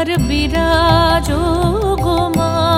তোমার বিরাজ গোমা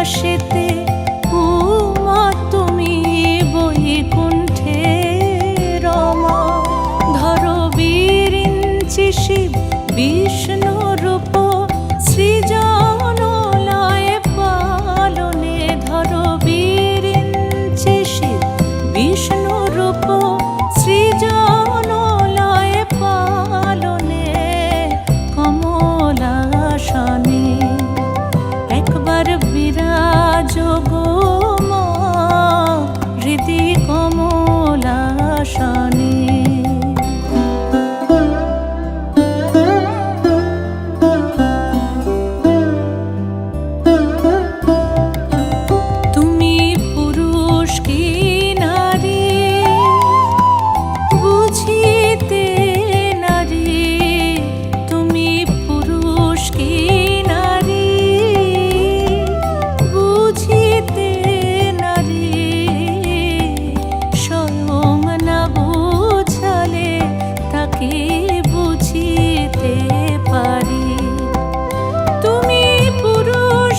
আকাশেতে উমা তুমি বহি কুণ্ঠে রমা। ধর বীর শিব বিষ্ণু